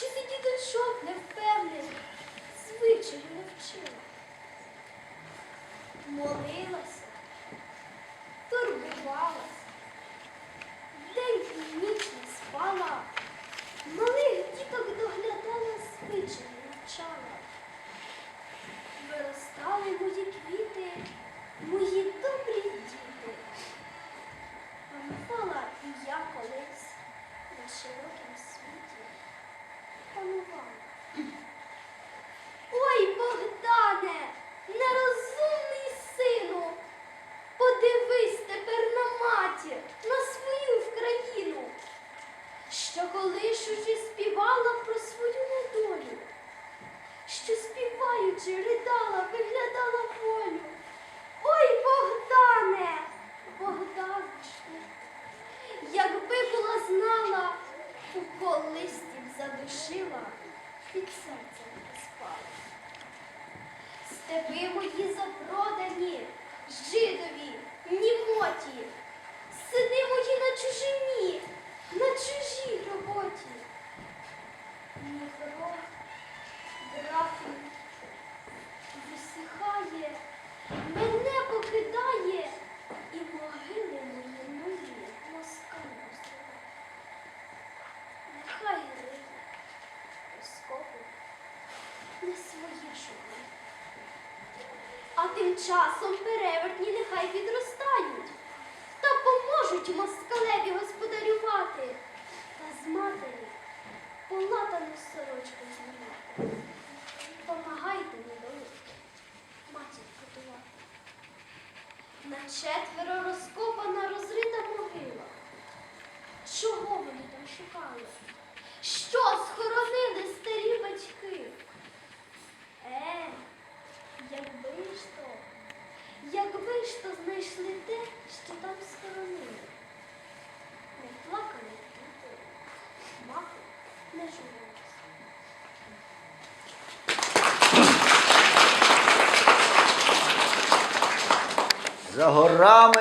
Чи ти діточок невпевнений, звичаю не? Молилася, турбувалася, день і ніч не спала, малих діток доглядала, звичаю навчала. Виростали мої квіти, мої добрі діти. Пам'ятала і я колись на широкі. Співаючи ридала, виглядала волю. Ой, Богдане, Богданочку, якби була знала, у колисті б задушила, під серцем не спала. Степи мої запродані, не своє шукає. А тим часом перевертні нехай відростають та поможуть москалеві господарювати та з матері полатану сорочку знімати. Помагайте недолугі, матір готувати. На четверо розкопана розрита могила. Чого вони там шукали? Що схоронили старі батьки? Е, якби ж то, якби ж то знайшли те, що там схоронили. Не плакали діти, мати не журилась. За горами